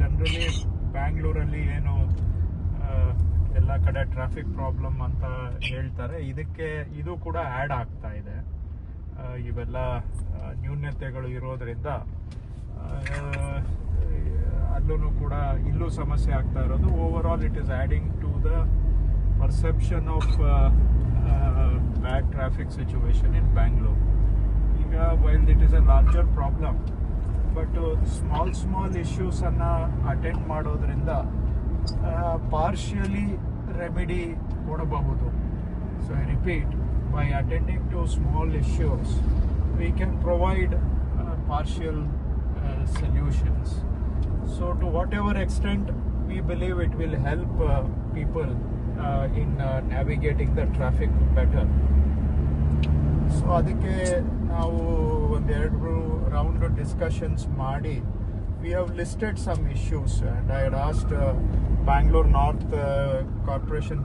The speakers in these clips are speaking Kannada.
ಜನರಲಿ ಬ್ಯಾಂಗ್ಳೂರಲ್ಲಿ ಏನು ಎಲ್ಲ ಕಡೆ ಟ್ರಾಫಿಕ್ ಪ್ರಾಬ್ಲಮ್ ಅಂತ ಹೇಳ್ತಾರೆ. ಇದಕ್ಕೆ ಇದು ಕೂಡ ಆ್ಯಡ್ ಆಗ್ತಾ ಇದೆ. ಇವೆಲ್ಲ ನ್ಯೂನ್ಯತೆಗಳು ಇರೋದ್ರಿಂದ ಅಲ್ಲೂ ಕೂಡ ಇಲ್ಲೂ ಸಮಸ್ಯೆ ಆಗ್ತಾ ಇರೋದು. Overall it is adding to the perception of bad traffic situation in Bangalore ಈಗ while it is a larger problem but small small ಇಶ್ಯೂಸನ್ನು attend ಮಾಡೋದ್ರಿಂದ ಪಾರ್ಷಿಯಲಿ ರೆಮಿಡಿ ಕೊಡಬಹುದು so I repeat by attending to small issues we can provide partial solutions so to whatever extent we believe it will help uh, people uh, in uh, navigating the traffic better. So ಅದಕ್ಕೆ ನಾವು ಒಂದೆರಡು ರೌಂಡ್ ಡಿಸ್ಕಷನ್ಸ್ ಮಾಡಿ we have listed some issues and I last Bangalore north corporation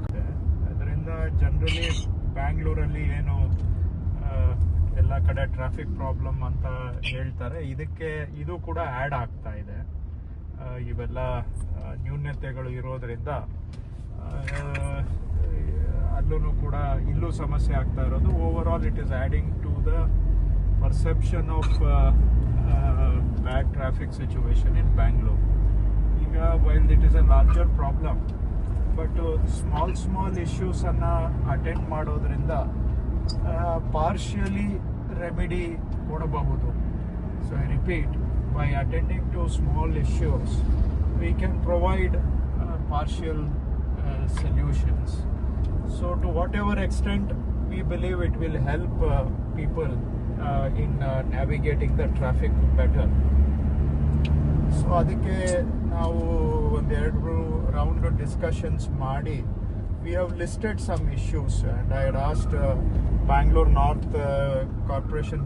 ಅದರಿಂದ ಜನರಲಿ ಬ್ಯಾಂಗ್ಳೂರಲ್ಲಿ ಏನು ಆ, ಎಲ್ಲ ಕಡೆ ಟ್ರಾಫಿಕ್ ಪ್ರಾಬ್ಲಮ್ ಅಂತ ಹೇಳ್ತಾರೆ. ಇದಕ್ಕೆ ಇದು ಕೂಡ ಆ್ಯಡ್ ಆಗ್ತಾ ಇದೆ. ಇವೆಲ್ಲ ಆ, ನ್ಯೂನ್ಯತೆಗಳು ಇರೋದ್ರಿಂದ ಅಲ್ಲೂ ಕೂಡ ಇಲ್ಲೂ ಸಮಸ್ಯೆ ಆಗ್ತಾ ಇರೋದು. Overall it is adding to the perception of bad traffic situation in Bangalore ಈಗ while it is a larger problem but small small ಇಶ್ಯೂಸನ್ನು attend ಮಾಡೋದ್ರಿಂದ ಪಾರ್ಷಿಯಲಿ ರೆಮಿಡಿ ಕೊಡಬಹುದು. So I repeat by attending to small issues we can provide partial solutions so to whatever extent we believe it will help people in navigating the traffic better so ಅದಕ್ಕೆ ನಾವು ಒಂದೆರಡು ರೌಂಡ್ ಡಿಸ್ಕಷನ್ಸ್ ಮಾಡಿ we have listed some issues and I had asked Bangalore north corporation